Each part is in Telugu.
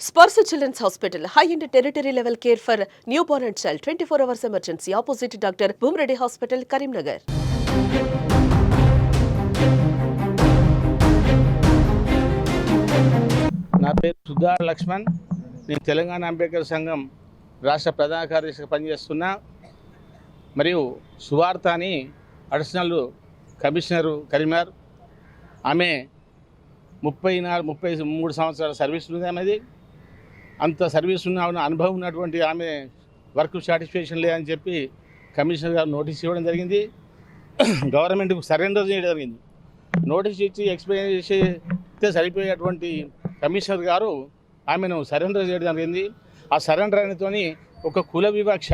Sparsha children's hospital high and territory level care for new born and child twenty four hours emergency opposite doctor Bhumareddy hospital Karimnagar నా పేరు సుధా లక్ష్మణ్. నేను తెలంగాణ అంబేద్కర్ సంఘం రాష్ట్ర ప్రధాన కార్యదర్శిగా పనిచేస్తున్నా. మరియు సువార్త అని అడిషనల్ కమిషనరు కరీంనగర్. ఆమె ముప్పై నాలుగు ముప్పై మూడు సంవత్సరాల సర్వీస్ ఉంది ఆమెది. అంత సర్వీస్ ఉన్న అనుభవం ఉన్నటువంటి ఆమె వర్క్ సాటిస్ఫాక్షన్ లేదని చెప్పి కమిషనర్ గారు నోటీస్ ఇవ్వడం జరిగింది. గవర్నమెంట్కు సరెండర్ చేయడం జరిగింది. నోటీస్ ఇచ్చి ఎక్స్ప్లెయిన్ చేస్తే సరిపోయేటువంటి కమిషనర్ గారు ఆమెను సరెండర్ చేయడం జరిగింది. ఆ సరెండర్ అనేతోని ఒక కుల వివక్ష.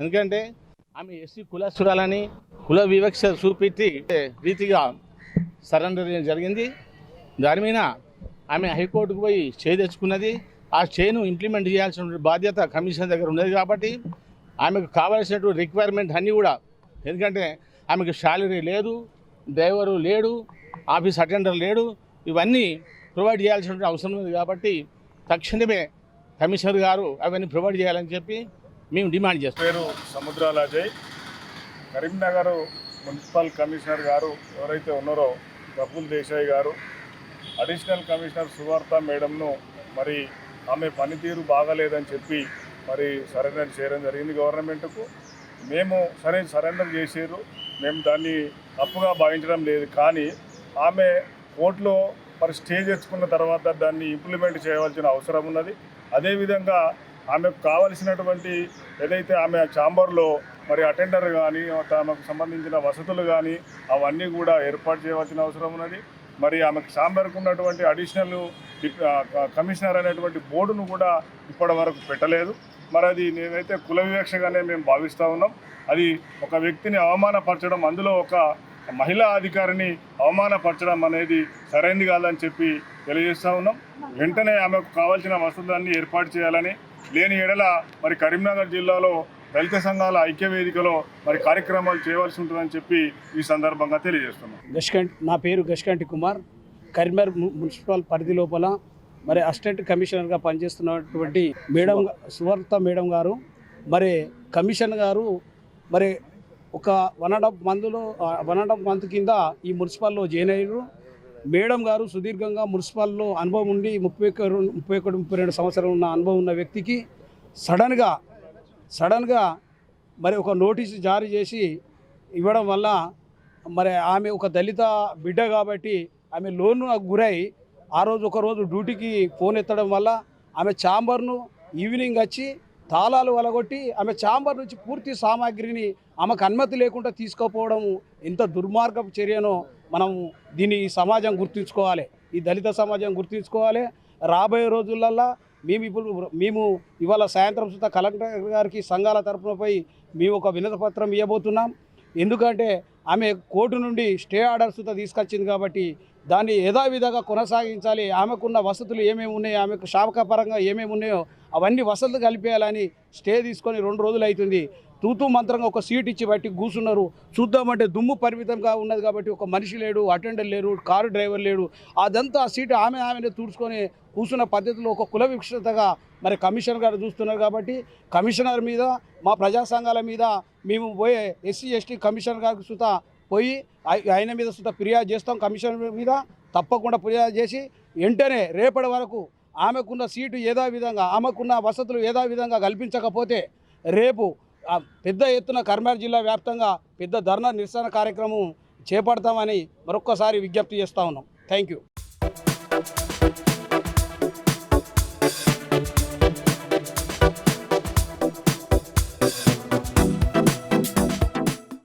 ఎందుకంటే ఆమె ఎస్సీ కులస్తురాలని కుల వివక్ష చూపెట్టి రీతిగా సరెండర్ చేయడం జరిగింది. దాని మీద ఆమె హైకోర్టుకు పోయి చేయి తెచ్చుకున్నది. ఆ స్టేను ఇంప్లిమెంట్ చేయాల్సిన బాధ్యత కమిషన్ దగ్గర ఉన్నది కాబట్టి ఆమెకు కావాల్సినటువంటి రిక్వైర్మెంట్ అన్నీ కూడా ఎందుకంటే ఆమెకు శాలరీ లేదు డ్రైవరు లేడు ఆఫీస్ అటెండర్ లేడు ఇవన్నీ ప్రొవైడ్ చేయాల్సినటువంటి అవసరం ఉంది కాబట్టి తక్షణమే కమిషనర్ గారు అవన్నీ ప్రొవైడ్ చేయాలని చెప్పి మేము డిమాండ్ చేస్తాం. పేరు సముద్రాల అజయ్ కరీంనగర్ మున్సిపల్ కమిషనర్ గారు ఎవరైతే ఉన్నారో ప్రఫుల్ దేశాయ్ గారు అడిషనల్ కమిషనర్ సువార్త మేడంను మరి ఆమె పనితీరు బాగాలేదని చెప్పి మరి సరెండర్ చేయడం జరిగింది గవర్నమెంట్కు. మేము సరే సరెండర్ చేసారు మేము దాన్ని తప్పుగా భావించడం లేదు. కానీ ఆమె కోర్టులో మరి స్టే తెచ్చుకున్న తర్వాత దాన్ని ఇంప్లిమెంట్ చేయవలసిన అవసరం ఉన్నది. అదేవిధంగా ఆమెకు కావలసినటువంటి ఏదైతే ఆమె ఛాంబర్లో మరి అటెండర్ కానీ తమకు సంబంధించిన వసతులు కానీ అవన్నీ కూడా ఏర్పాటు చేయవలసిన అవసరం ఉన్నది. మరి ఆమెకు సాంబార్కు ఉన్నటువంటి అడిషనల్ కమిషనర్ అనేటువంటి బోర్డును కూడా ఇప్పటి వరకు పెట్టలేదు. మరి అది నేనైతే కుల వివక్షగానే మేము భావిస్తూ ఉన్నాం. అది ఒక వ్యక్తిని అవమానపరచడం అందులో ఒక మహిళా అధికారిని అవమానపరచడం అనేది సరైంది కాదని చెప్పి తెలియజేస్తూ ఉన్నాం. వెంటనే ఆమెకు కావాల్సిన వసతులన్నీ ఏర్పాటు చేయాలని లేని ఎడల మరి కరీంనగర్ జిల్లాలో దళిత సంఘాల ఐక్య వేదికలో మరి కార్యక్రమాలు చేయవలసి ఉంటుందని చెప్పి ఈ సందర్భంగా తెలియజేస్తున్నాం. గష్కంటి నా పేరు గష్కంటి కుమార్. కరీంనగర్ మున్సిపల్ పరిధి లోపల మరి అసిస్టెంట్ కమిషనర్గా పనిచేస్తున్నటువంటి మేడం సువర్త. మేడం గారు మరి కమిషన్ గారు మరి ఒక వన్ అండ్ హాఫ్ మంత్లో వన్ అండ్ హాఫ్ మంత్ కింద ఈ మున్సిపల్లో జాయిన్ అయ్యారు మేడం గారు సుదీర్ఘంగా మున్సిపల్లో అనుభవం ఉండి ముప్పై ఒక్క ముప్పై ఒకటి ముప్పై రెండు సంవత్సరాలు ఉన్న అనుభవం ఉన్న వ్యక్తికి సడన్గా సడన్గా మరి ఒక నోటీసు జారీ చేసి ఇవ్వడం వల్ల మరి ఆమె ఒక దళిత బిడ్డ కాబట్టి ఆమె లోన్ గురై ఆ రోజు ఒక రోజు డ్యూటీకి ఫోన్ ఎత్తడం వల్ల ఆమె ఛాంబర్ను ఈవినింగ్ వచ్చి తాళాలు వలగొట్టి ఆమె ఛాంబర్ నుంచి పూర్తి సామాగ్రిని ఆమెకు అనుమతి లేకుండా తీసుకోపోవడం ఎంత దుర్మార్గపు చర్యనో మనం దీన్ని ఈ సమాజం గుర్తుంచుకోవాలి. ఈ దళిత సమాజం గుర్తుంచుకోవాలి. రాబోయే రోజులల్లో మేము ఇప్పుడు మేము ఇవాళ సాయంత్రం సుతా కలెక్టర్ గారికి సంఘాల తరఫునపై మేము ఒక వినతి పత్రం ఇవ్వబోతున్నాం ఎందుకంటే ఆమె కోర్టు నుండి స్టే ఆర్డర్ సుతా తీసుకొచ్చింది కాబట్టి దాన్ని యథావిధంగా కొనసాగించాలి. ఆమెకున్న వసతులు ఏమేమి ఉన్నాయో? ఆమెకు శాఖపరంగా ఏమేమి ఉన్నాయో అవన్నీ వసతులు కలిపేయాలని స్టే తీసుకొని రెండు రోజులు అవుతుంది తూతూ మంత్రంగా ఒక సీట్ ఇచ్చి బట్టి కూర్చున్నారు. చూద్దామంటే దుమ్ము పరిమితంగా ఉన్నది కాబట్టి ఒక మనిషి లేడు అటెండర్ లేరు కారు డ్రైవర్ లేడు. అదంతా ఆ సీటు ఆమె ఆమెనే తుడుచుకొని కూర్చున్న పద్ధతిలో ఒక కుల విక్షతగా మరి కమిషనర్ గారు చూస్తున్నారు కాబట్టి కమిషనర్ మీద మా ప్రజా సంఘాల మీద మేము పోయే ఎస్సీ ఎస్టీ కమిషనర్ గారికి సుత పోయి ఆయన మీద సుత ఫిర్యాదు చేస్తాం కమిషనర్ మీద తప్పకుండా ఫిర్యాదు చేసి వెంటనే రేపటి వరకు ఆమెకున్న సీటు ఏదో విధంగా ఆమెకున్న వసతులు ఏదో విధంగా కల్పించకపోతే రేపు పెద్ద ఎత్తున కర్మార్ జిల్లా వ్యాప్తంగా పెద్ద ధర్నా నిరసన కార్యక్రమం చేపడతామని మరొక్కసారి విజ్ఞప్తి చేస్తా ఉన్నాం. Thank you